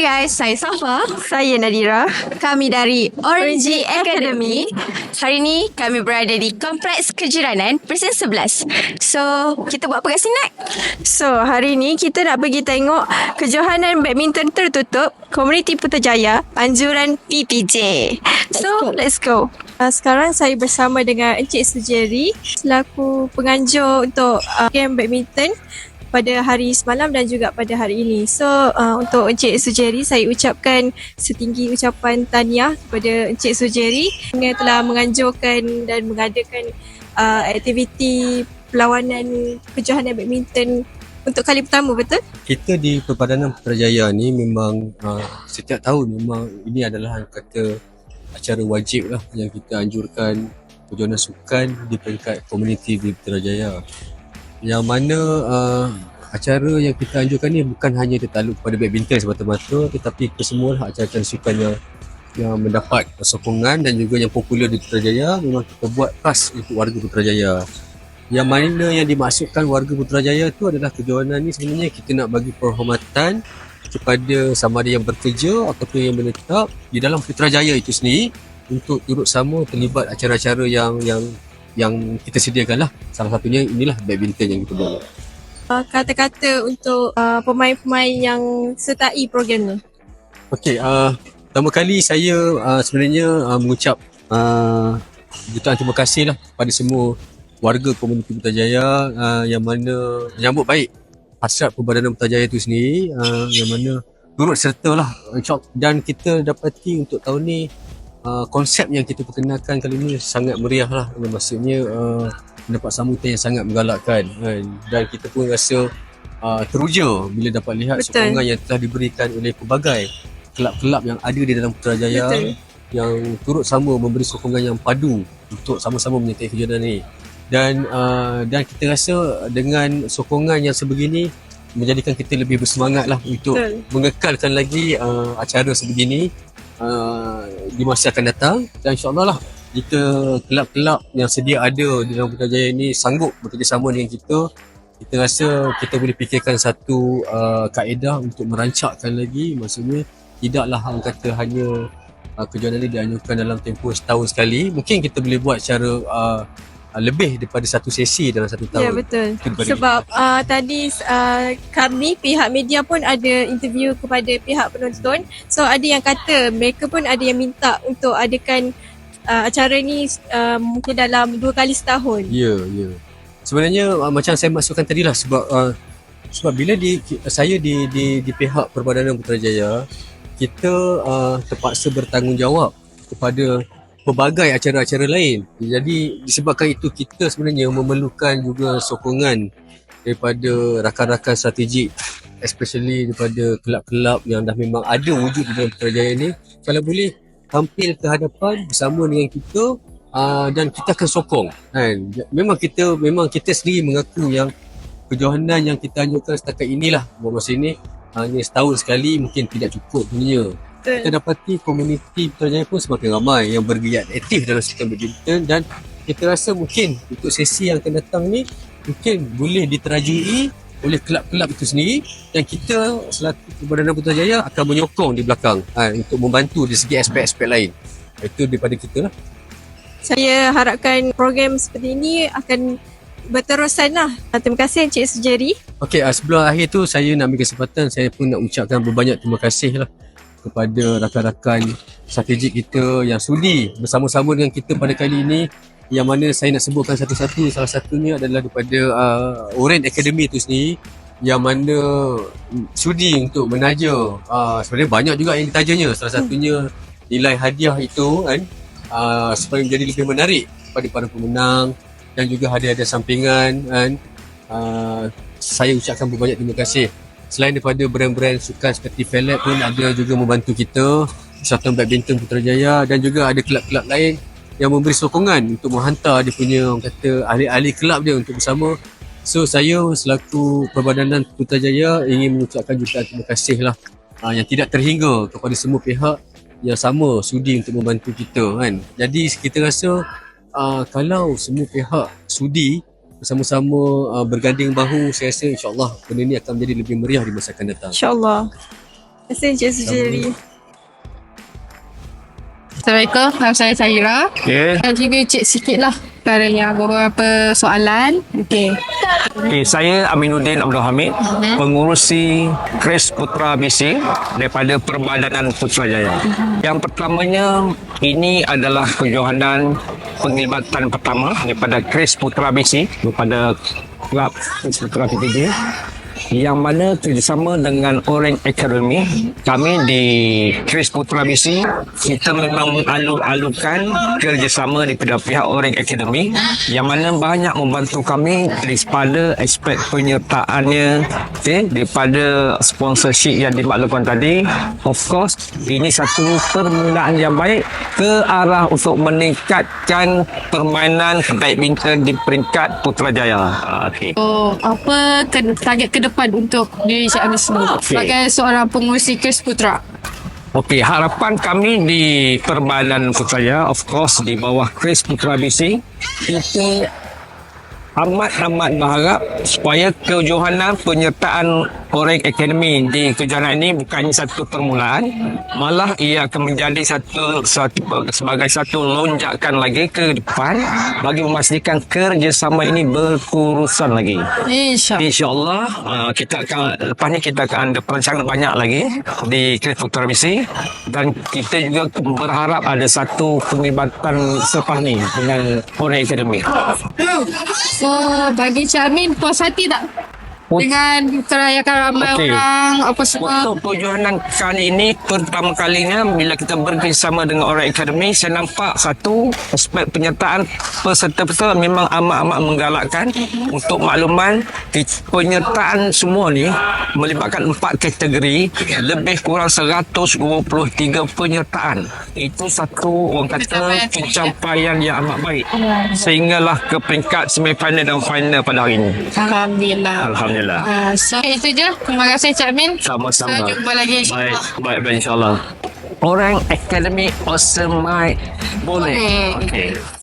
guys, saya Safa. Saya Nadira. Kami dari Orange Academy. Hari ini kami berada di Kompleks Kejiranan, Presiden 11. So, kita buat apa kat sini nak? So, hari ni kita nak pergi tengok kejohanan badminton tertutup Komuniti Putrajaya anjuran PPJ. So, let's go. Uh, sekarang saya bersama dengan Encik Sujeri selaku penganjur untuk uh, game badminton pada hari semalam dan juga pada hari ini. So uh, untuk Encik Sujeri saya ucapkan setinggi ucapan tahniah kepada Encik Sujeri yang telah menganjurkan dan mengadakan uh, aktiviti perlawanan kejohanan badminton untuk kali pertama betul? Kita di Perbadanan Putrajaya ni memang uh, setiap tahun memang ini adalah kata acara wajib lah yang kita anjurkan kejohanan sukan di peringkat komuniti di Putrajaya yang mana uh, acara yang kita anjurkan ni bukan hanya tertaluk kepada badminton semata-mata tetapi kesemua lah acara-acara sukan yang yang mendapat sokongan dan juga yang popular di Putrajaya. Memang kita buat khas untuk warga Putrajaya. Yang mana yang dimaksudkan warga Putrajaya tu adalah kejohanan ni sebenarnya kita nak bagi penghormatan kepada sama ada yang bekerja ataupun yang menetap di dalam Putrajaya itu sendiri untuk turut sama terlibat acara-acara yang yang yang kita sediakan lah. Salah satunya inilah badminton yang kita buat. Uh, kata-kata untuk uh, pemain-pemain yang sertai program ni. Okey, uh, pertama kali saya uh, sebenarnya uh, mengucap uh, jutaan terima kasih lah kepada semua warga komuniti Putrajaya uh, yang mana menyambut baik hasrat Perbadanan Putrajaya itu sendiri uh, yang mana turut serta lah dan kita dapati untuk tahun ni uh, konsep yang kita perkenalkan kali ini sangat meriah lah maksudnya uh, mendapat sambutan yang sangat menggalakkan kan? dan kita pun rasa uh, teruja bila dapat lihat Betul. sokongan yang telah diberikan oleh pelbagai kelab-kelab yang ada di dalam Putrajaya Betul. yang turut sama memberi sokongan yang padu untuk sama-sama menyertai kejohanan ini dan uh, dan kita rasa dengan sokongan yang sebegini menjadikan kita lebih bersemangat lah untuk Betul. mengekalkan lagi uh, acara sebegini uh, di masa akan datang. Dan insyaAllah lah jika kelab-kelab yang sedia ada di dalam Putrajaya ini sanggup bekerjasama dengan kita. Kita rasa kita boleh fikirkan satu uh, kaedah untuk merancakkan lagi. Maksudnya tidaklah hang kata hanya uh, kejohanan ini dianjurkan dalam tempoh setahun sekali. Mungkin kita boleh buat secara uh, Uh, lebih daripada satu sesi dalam satu tahun. Ya betul. Sebab uh, tadi uh, kami pihak media pun ada interview kepada pihak penonton. So ada yang kata mereka pun ada yang minta untuk adakan uh, acara ni uh, mungkin dalam dua kali setahun. Ya, ya. Sebenarnya uh, macam saya maksudkan tadi lah sebab uh, sebab bila di saya di di di pihak Perbadanan Putrajaya kita uh, terpaksa bertanggungjawab kepada pelbagai acara-acara lain. Jadi disebabkan itu kita sebenarnya memerlukan juga sokongan daripada rakan-rakan strategik especially daripada kelab-kelab yang dah memang ada wujud di dalam Putrajaya ni kalau boleh tampil ke hadapan bersama dengan kita uh, dan kita akan sokong kan? Memang kita memang kita sendiri mengaku yang kejohanan yang kita anjurkan setakat inilah masa ini. Hanya setahun sekali mungkin tidak cukup punya Betul. Kita dapati komuniti Putrajaya pun semakin ramai yang bergiat aktif dalam sistem badminton dan kita rasa mungkin untuk sesi yang akan datang ni mungkin boleh diterajui oleh kelab-kelab itu sendiri dan kita selaku Perbadanan Putrajaya akan menyokong di belakang ha, untuk membantu di segi aspek-aspek lain. Itu daripada kita lah. Saya harapkan program seperti ini akan berterusan lah. Terima kasih Encik Sejari. Okey, sebelum akhir tu saya nak ambil kesempatan saya pun nak ucapkan berbanyak terima kasih lah kepada rakan-rakan strategik kita yang sudi bersama-sama dengan kita pada kali ini yang mana saya nak sebutkan satu-satu. Salah satunya adalah daripada uh, Orange Academy itu sendiri yang mana sudi untuk menaja uh, sebenarnya banyak juga yang ditajanya. Salah satunya nilai hadiah itu kan uh, supaya menjadi lebih menarik kepada para pemenang dan juga hadiah-hadiah sampingan kan. Uh, saya ucapkan berbanyak terima kasih selain daripada brand-brand sukan seperti Fellet pun ada juga membantu kita. Persatuan Badminton Putrajaya dan juga ada kelab-kelab lain yang memberi sokongan untuk menghantar dia punya orang kata ahli-ahli kelab dia untuk bersama. So saya selaku Perbadanan Putrajaya ingin mengucapkan jutaan terima kasih lah uh, yang tidak terhingga kepada semua pihak yang sama sudi untuk membantu kita kan. Jadi kita rasa uh, kalau semua pihak sudi bersama-sama uh, berganding bahu saya rasa insyaallah benda ni akan menjadi lebih meriah di masa akan datang insyaallah Terima kasih Encik Sujiri. Assalamualaikum, nama saya Syahira. Okay. Dan juga cik sikit lah caranya beberapa soalan. Okey. okay, saya Aminuddin Abdul Hamid, pengurusi Kris Putra BC daripada Perbadanan Putrajaya. Yang pertamanya, ini adalah kejohanan penglibatan pertama daripada Kris Putra BC kepada Kelab Kris Putra PTJ yang mana kerjasama dengan Orange Academy kami di Chris Putra BC kita memang mengalur-alurkan kerjasama daripada pihak Orange Academy yang mana banyak membantu kami daripada aspek penyertaannya okay, daripada sponsorship yang dimaklumkan tadi of course ini satu permulaan yang baik ke arah untuk meningkatkan permainan badminton di peringkat Putrajaya okay. So, apa target ke depan untuk diri Cik Amin semua sebagai seorang pengurusi Kris Putra? Okey, harapan kami di Perbanan Putrajaya, of course di bawah Chris Putra BC, kita amat-amat berharap supaya kejohanan penyertaan Orange Academy di kejohanan ini bukannya satu permulaan, malah ia akan menjadi satu, satu sebagai satu lonjakan lagi ke depan bagi memastikan kerjasama ini berkurusan lagi. InsyaAllah. InsyaAllah uh, kita akan lepas ni kita akan ada perancangan banyak lagi di Klinik Putra BC dan kita juga berharap ada satu penglibatan selepas ni dengan Orange Academy. So, bagi Cik Amin, puas hati tak? Dengan terayakan ramai Okey. orang, apa semua. Untuk perjohanan kali ini pertama kalinya bila kita bekerjasama dengan Orange Academy saya nampak satu aspek penyertaan peserta-peserta memang amat-amat menggalakkan untuk makluman penyertaan semua ni melibatkan empat kategori lebih kurang 123 penyertaan itu satu orang kata pencapaian yang amat baik sehinggalah ke peringkat semifinal dan final pada hari ini Alhamdulillah. Alhamdulillah Uh, so, itu je. Terima kasih Cik Amin. Sama-sama. Kita jumpa lagi. Baik, baik, baik insyaAllah. Orang Academy Awesome Mic boleh. Boleh. Okey.